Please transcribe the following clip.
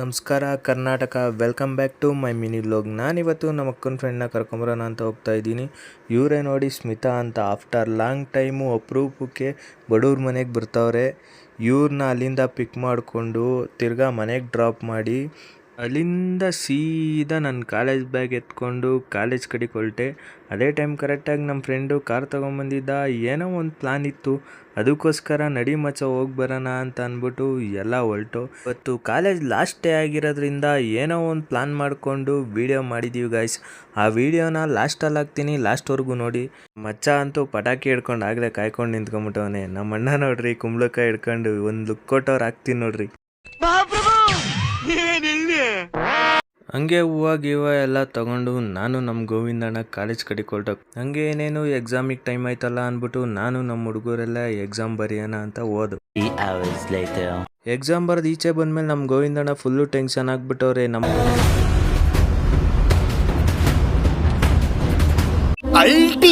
ನಮಸ್ಕಾರ, Karnataka. Welcome back to my mini vlog ನಾನಿವತ್ತು ನಮ್ಮ ಅಕ್ಕನ ಫ್ರೆಂಡ್ನ ಕರ್ಕೊಂಬರೋಣ ಅಂತ ಹೋಗ್ತಾ ಇದ್ದೀನಿ. ಇವರೇ ನೋಡಿ ಸ್ಮಿತಾ ಅಂತ ಆಫ್ಟರ್ ಲಾಂಗ್ ಟೈಮು ಅಪ್ರೂಪಕ್ಕೆ ಬಡವ್ರ ಮನೆಗೆ ಬರ್ತಾವ್ರೆ. ಇವ್ರನ್ನ ಅಲ್ಲಿಂದ ಪಿಕ್ ಮಾಡಿಕೊಂಡು ತಿರ್ಗಾ ಮನೆಗೆ ಡ್ರಾಪ್ ಮಾಡಿ ಅಲ್ಲಿಂದ ಸೀದಾ ನನ್ನ ಕಾಲೇಜ್ ಬ್ಯಾಗ್ ಎತ್ಕೊಂಡು ಕಾಲೇಜ್ ಕಡೆ ಹೊರಟೆ. ಅದೇ ಟೈಮ್ ಕರೆಕ್ಟಾಗಿ ನಮ್ಮ ಫ್ರೆಂಡು ಕಾರ್ ತೊಗೊಂಬಂದಿದ್ದ. ಏನೋ ಒಂದು ಪ್ಲ್ಯಾನ್ ಇತ್ತು. ಅದಕ್ಕೋಸ್ಕರ ನಡಿ ಮಚ್ಚ, ಹೋಗಿ ಬರೋಣ ಅಂತ ಅಂದ್ಬಿಟ್ಟು ಎಲ್ಲ ಹೊರಟು. ಇವತ್ತು ಕಾಲೇಜ್ ಲಾಸ್ಟ್ ಡೇ ಆಗಿರೋದ್ರಿಂದ ಏನೋ ಒಂದು ಪ್ಲ್ಯಾನ್ ಮಾಡಿಕೊಂಡು ವೀಡಿಯೋ ಮಾಡಿದ್ದೀವಿ ಗಾಯ್ಸ್ ಆ ವೀಡಿಯೋನ ಲಾಸ್ಟಲ್ಲಿ ಹಾಕ್ತೀನಿ ಲಾಸ್ಟ್ವರೆಗೂ ನೋಡಿ. ಮಚ್ಚ ಅಂತೂ ಪಟಾಕಿ ಹಿಡ್ಕೊಂಡು ಆಗಲೇ ಕಾಯ್ಕೊಂಡು ನಿಂತ್ಕೊಂಬಿಟ್ಟವನೇ ನಮ್ಮ ಅಣ್ಣ ನೋಡ್ರಿ ಕುಂಬಳಕಾಯಿ ಹಿಡ್ಕೊಂಡು ಒಂದು ಲುಕ್ ಕೊಟ್ಟವ್ರು ಹಾಕ್ತೀನಿ ನೋಡ್ರಿ. ಹಂಗೆ ಹೂವ ಗೀವ ಎಲ್ಲ ತಗೊಂಡು ನಾನು ನಮ್ಮ ಗೋವಿಂದಣ್ಣ ಕಾಲೇಜ್ ಕಡೆ ಕೊಟ್ಟು ಹಂಗೆ ಏನೇನು ಎಕ್ಸಾಮಿಗೆ ಟೈಮ್ ಆಯ್ತಲ್ಲ ಅಂದ್ಬಿಟ್ಟು ನಾನು ನಮ್ಮ ಹುಡುಗರೆಲ್ಲ ಎಕ್ಸಾಮ್ ಬರೆಯೋಣ ಅಂತ ಓದು. ಎಕ್ಸಾಮ್ ಬರೆದು ಈಚೆ ಬಂದ್ಮೇಲೆ ನಮ್ಮ ಗೋವಿಂದಣ್ಣ ಫುಲ್ಲು ಟೆನ್ಷನ್ ಆಗ್ಬಿಟ್ಟವ್ರೆ ನಮ್ಮ ಅಲ್ಟಿ